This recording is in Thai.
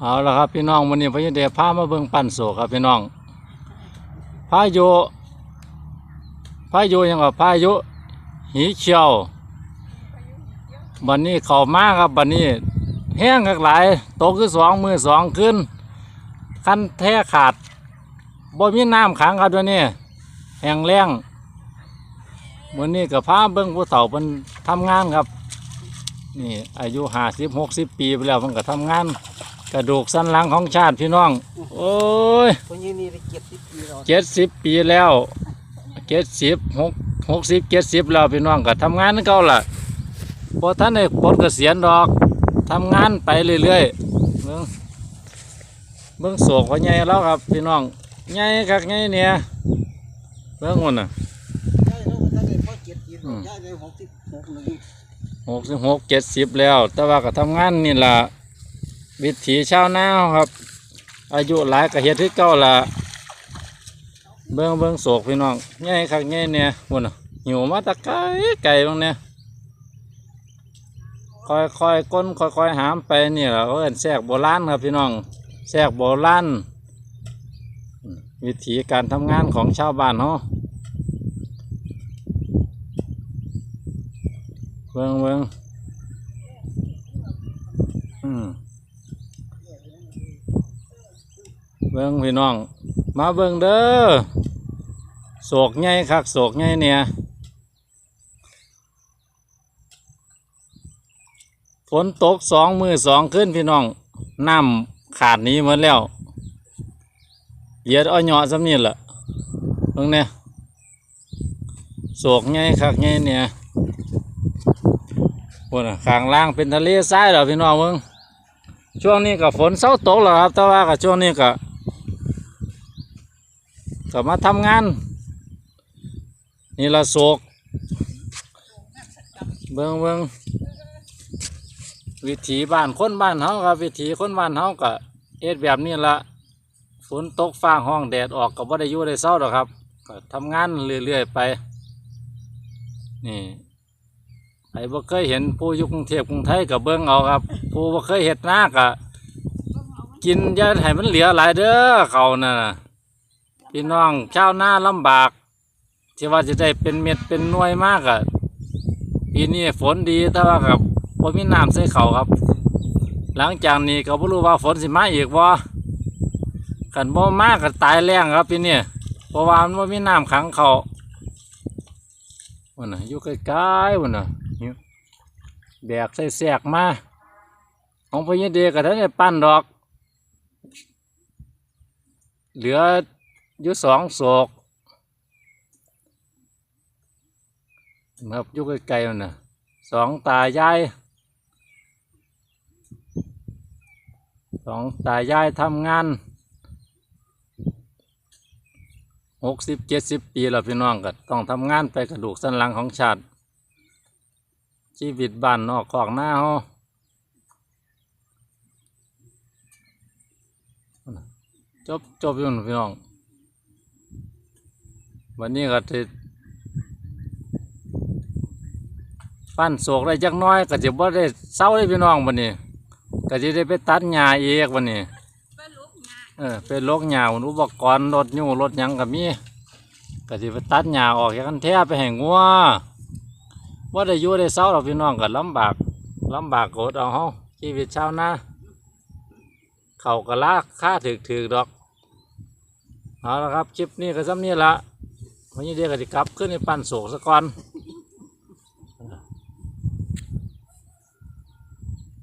เอาละครับพี่น้องวันนี้พระยเดชพามาเบิ่งปั่นโศกครับพี่น้องพายุพายุยังว่าพายุหีเขียวบันนี้เข้ามากครับบันนี้แห้งกักหลายตกคือสองมือสองขึ้นคันแท้ขาดบ่มีน้ำขังครับตัวนี้แห้งแล้งวันนี้กับพาเบิ่งผู้เฒ่าเป็นทำงานครับนี่อายุห้าสิบหกสิบปีไปแล้วมันก็ทำงาน กระดูกสันหลังของชาติพี่น้อง โอ้ยคนยืนนี่ได้เก็บสิบปีแล้วเจ็ดสิบปีแล้วเจ็ดสิบหกหกสิบเจ็ดสิบแล้วพี่น้องก็ทำงานคือเก่าล่ะพอท่านได้ปลดเกษียณดอกทำงานไปเรื่อยๆเบิ่งเบิ่งโศกพ่อใหญ่แล้วครับพี่น้องใหญ่คักใหญ่เนี่ยเบิ่งมันน่ะย้ายเราก็ได้พอเจ็ดสิบอืมย้ายได้หกสิบหกหนึ่งหกสิบหกเจ็ดสิบแล้ว แต่ว่าก็ทำงานนี่ล่ะ วิถีชาวนาครับ อายุหลายก็เฮ็ดคือเก่าละเบิ่งเบิ่งโศกพี่น้องใหญ่คักใหญ่เนี่ยพุ่นหิวมาตะไกลไกลตรงเนี้ยค่อยค่อยก้นค่อยค่อยหามไปนี่แหละเขาเอิ้นแทรกโบราณครับพี่น้องแทรกโบราณวิถีการทำงานของชาวบ้านเฮาะเบิ่งเบิ่งอืม เบิ่งพี่น้อง มาเบิ่งเด้อโศกใหญ่คักโศกใหญ่เนี่ยฝนตกสองมือสองขึ้นพี่น้องน้ำขาดนี้หมดแล้วเหยียดอ้อยเหยาะสำนี่แหละเบิ่งเนี่ยโศกใหญ่คักใหญ่เนี่ยพวกน่ะข้างล่างเป็นทะเลทรายแล้วพี่น้องเบิ่งช่วงนี้ก็ฝนเศร้าตกแล้วครับ แต่ว่าก็ช่วงนี้ก็ ก็มาทำงาน นี่ละโศกเบิงเบิงวิถีบ้านคนบ้านเฮาครับวิถีคนบ้านเฮาก็เอ็ดแบบนี้ละฝนตกฟ้าห้องแดดออกก็บ่ได้ยู่ได้เศร้าหรอกครับก็ทำงานเรื่อยๆไปนี่ใครบ่เคยเห็นผู้ยุกรุงเทพกรุงไทยกับเบิ้งเอาครับ ผู้บ่เคยเห็ดหน้ากะกินยาให้มันเหลือหลายเด้อเขาน่ะ พี่น้องชาวนาลำบากที่ว่าจะได้เป็นเม็ดเป็นหน่วยมากอะปีนี้ฝนดีแต่ว่ากับพมีน้ำใส่เขาครับ หลังจากนี้ก็บ่รู้ว่าฝนสิมาอีกบ่กันบ่มากก็ตายแรงครับปีนี้เพราะว่ามันบ่มีน้ำขังเขาวันน่ะอยู่ใกล้ๆวันน่ะนี่แบกใส่แสกมาของพญเดชก็ท่านได้ปั้นดอก เหลือ อยู่สองโศกครับอยู่ไกลๆมันนะสองตายายสองตายายทำงานหกสิบเจ็ดสิบปีแล้วพี่น้องก็ต้องทำงานไปกระดูกสันหลังของชาติ ชีวิตบ้านนอกคอกหน้าเฮาจบจบอยู่นพี่น้อง วันนี้ก็จะปั้นโศกได้จักน้อยก็จะบ่ได้เศร้าได้พี่น้องวันนี้ก็จะได้ไปตัดหญ้าเอกวันนี้เออเป็นโรคหญ้าอุปกรณ์รถยูรถยังก็มีก็จะไปตัดหญ้าออกจากกันแท้ไปให้งัวว่าได้อยู่ได้เศร้าหรอพี่น้องก็ลำบากลำบากโกดเอาเฮาชีวิตชาวนาเขาก็ลากค่าถึกๆดอกเอาละครับคลิปนี้ก็ซ้ำนี่ละ วันนี้เดียวก็จะกลับขึ้นในปั้นโศกสะก่อน